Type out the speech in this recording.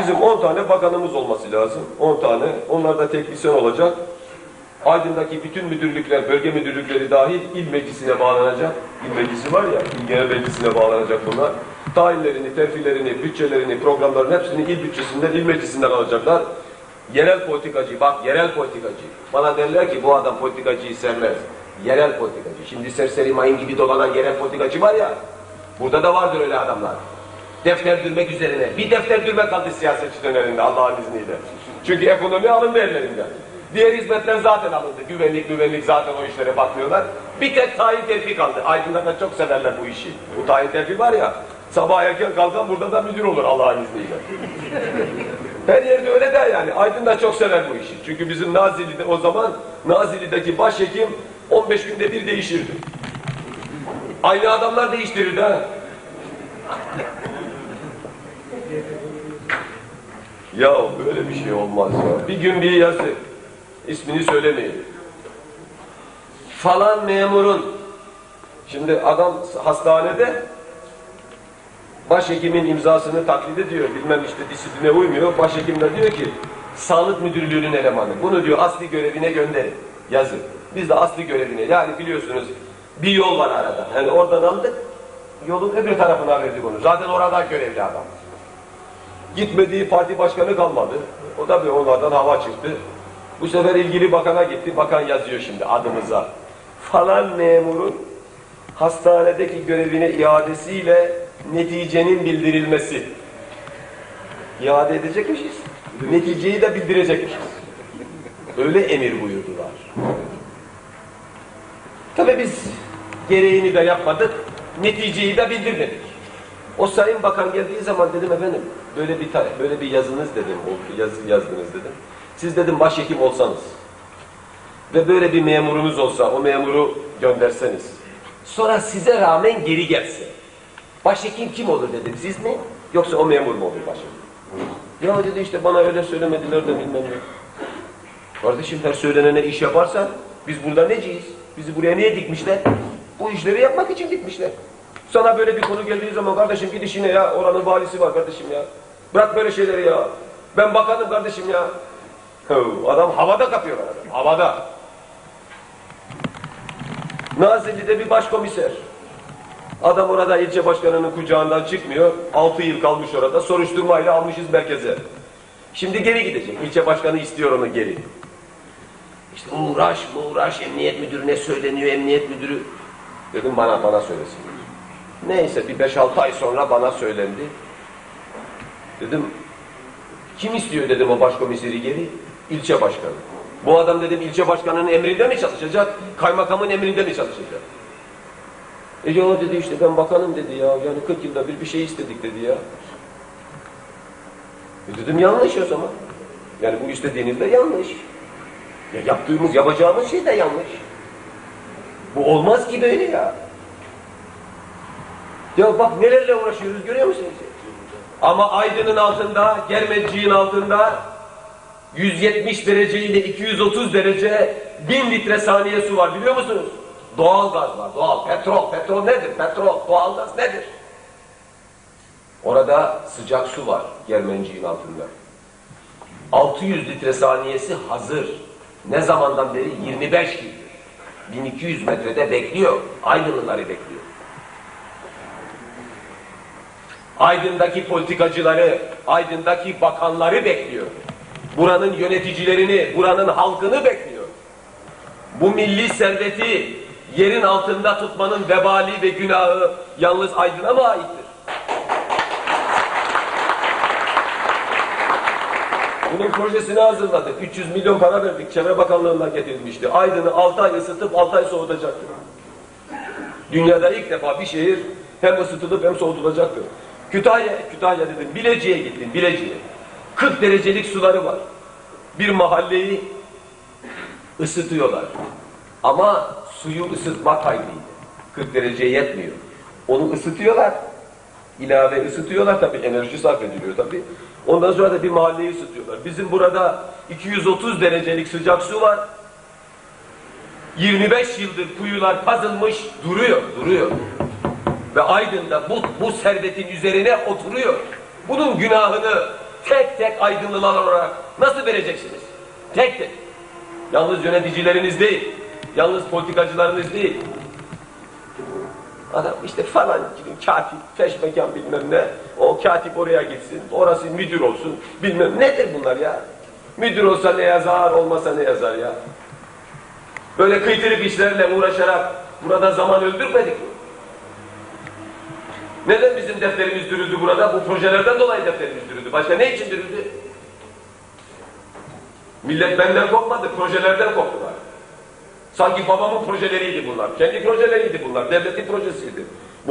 Bizim 10 tane bakanımız olması lazım. 10 tane. Onlar da teknisyen olacak. Aydın'daki bütün müdürlükler, bölge müdürlükleri dahil il meclisine bağlanacak. İl meclisi var ya, il genel meclisine bağlanacak bunlar. Tayinlerini, terfilerini, bütçelerini, programların hepsini il bütçesinden, il meclisinden alacaklar. Yerel politikacı, bak yerel politikacı. Bana derler ki bu adam politikacıyı sevmez. Yerel politikacı. Şimdi serseri mayın gibi dolanan yerel politikacı var ya, burada da vardır öyle adamlar. Defter dürmek üzerine. Bir defter dürme kaldı siyasetçilerin elinde Allah'ın izniyle. Çünkü ekonomi alındı ellerinden. Diğer hizmetler zaten alındı. Güvenlik güvenlik zaten o işlere bakmıyorlar. Bir tek tayin terfi kaldı. Aydınlar da çok severler bu işi. Bu tayin terfi var ya, sabah erken kalkan burada da müdür olur Allah'ın izniyle. Her yerde öyle de yani. Aydın da çok sever bu işi. Çünkü bizim Nazilli'de o zaman Nazilli'deki başhekim 15 günde bir değişirdi. Aynı adamlar değiştirirdi ha. Ya böyle bir şey olmaz ya. Bir gün bir yazı, ismini söylemeyin. Falan memurun, şimdi adam hastanede başhekimin imzasını taklit ediyor, bilmem işte disipline uymuyor. Başhekim de diyor ki, sağlık müdürlüğünün elemanı, bunu diyor asli görevine gönderin, yazın. Biz de asli görevine, yani biliyorsunuz bir yol var arada. Yani oradan aldık, yolun öbür tarafına verdik onu. Zaten oradan görevli adam. Gitmediği parti başkanı kalmadı. O da bir onlardan hava çıktı. Bu sefer ilgili bakana gitti. Bakan yazıyor şimdi adımıza. Falan memurun hastanedeki görevine iadesiyle neticenin bildirilmesi. İade edecekmişiz. Neticeyi de bildirecekmişiz. Öyle emir buyurdular. Tabii biz gereğini de yapmadık. Neticeyi de bildirmedik. O sayın bakan geldiği zaman dedim efendim böyle bir böyle bir yazınız dedim, o yazı yazdınız dedim. Siz dedim başhekim olsanız ve böyle bir memurunuz olsa o memuru gönderseniz sonra size rağmen geri gelse başhekim kim olur dedim siz mi yoksa o memur mu olur başhekim? Ya dedi işte bana öyle söylemediler de bilmem ne. Kardeşim her söylenene iş yaparsan biz burada neciyiz? Bizi buraya niye dikmişler? Bu işleri yapmak için dikmişler. Sana böyle bir konu geldiği zaman kardeşim git işine ya oranın valisi var kardeşim ya. Bırak böyle şeyleri ya. Ben bakanım kardeşim ya. Adam havada kapıyor adam. Havada. Nazilli'de bir başkomiser. Adam orada ilçe başkanının kucağından çıkmıyor. Altı yıl kalmış orada. Soruşturmayla almışız merkeze. Şimdi geri gidecek. İlçe başkanı istiyor onu geri. İşte uğraş uğraş emniyet müdürüne söyleniyor emniyet müdürü. Dedim bana bana söylesin. Neyse bir 5-6 ay sonra bana söylendi. Dedim kim istiyor dedim o başkomiseri geri? İlçe başkanı. Bu adam dedim ilçe başkanının emrinde mi çalışacak? Kaymakamın emrinde mi çalışacak? E ya dedi işte ben bakanım dedi ya. Yani 40 yılda bir bir şey istedik dedi ya. E dedim yanlış o zaman. Yani bu istediğiniz de yanlış. Ya yaptığımız, yapacağımız şey de yanlış. Bu olmaz ki böyle ya. Ya bak nelerle uğraşıyoruz görüyor musunuz? Ama Aydın'ın altında, Germeciğin altında 170 derece ile 230 derece 1000 litre saniye su var biliyor musunuz? Doğal gaz var, doğal. Petrol, petrol nedir? Petrol, doğal gaz nedir? Orada sıcak su var Germenciğin altında. 600 litre saniyesi hazır. Ne zamandan beri? 25 yıldır. 1200 metrede bekliyor. Aydınlıları bekliyor. Aydın'daki politikacıları, Aydın'daki bakanları bekliyor. Buranın yöneticilerini, buranın halkını bekliyor. Bu milli serveti yerin altında tutmanın vebali ve günahı yalnız Aydın'a mı aittir? Bunun projesini hazırladık. 300 milyon para verdik. Çevre Bakanlığı'ndan getirilmişti. Aydın'ı 6 ay ısıtıp 6 ay soğutacaktı. Dünyada ilk defa bir şehir hem ısıtılıp hem soğutulacaktı. Kütahya, Kütahya dedim. Bilecik'e gittim, Bilecik'e. 40 derecelik suları var. Bir mahalleyi ısıtıyorlar. Ama suyu ısıtmak kaydıydı. 40 dereceye yetmiyor. Onu ısıtıyorlar. İlave ısıtıyorlar tabii. Enerji sarf ediliyor tabii. Ondan sonra da bir mahalleyi ısıtıyorlar. Bizim burada 230 derecelik sıcak su var. 25 yıldır kuyular kazılmış duruyor, duruyor. Ve Aydın'da bu, bu servetin üzerine oturuyor. Bunun günahını tek tek aydınlılar olarak nasıl vereceksiniz? Tek tek. Yalnız yöneticileriniz değil, yalnız politikacılarınız değil. Adam işte falan gibi katip, peşmekan bilmem ne. O katip oraya gitsin, orası müdür olsun. Bilmem nedir bunlar ya? Müdür olsa ne yazar, olmasa ne yazar ya? Böyle kıytırık işlerle uğraşarak burada zaman öldürmedik mi? Neden bizim defterimiz dürüldü burada? Bu projelerden dolayı defterimiz dürüldü. Başka ne için dürüldü? Millet benden korkmadı, projelerden korktular. Sanki babamın projeleriydi bunlar. Kendi projeleriydi bunlar. Devletin projesiydi.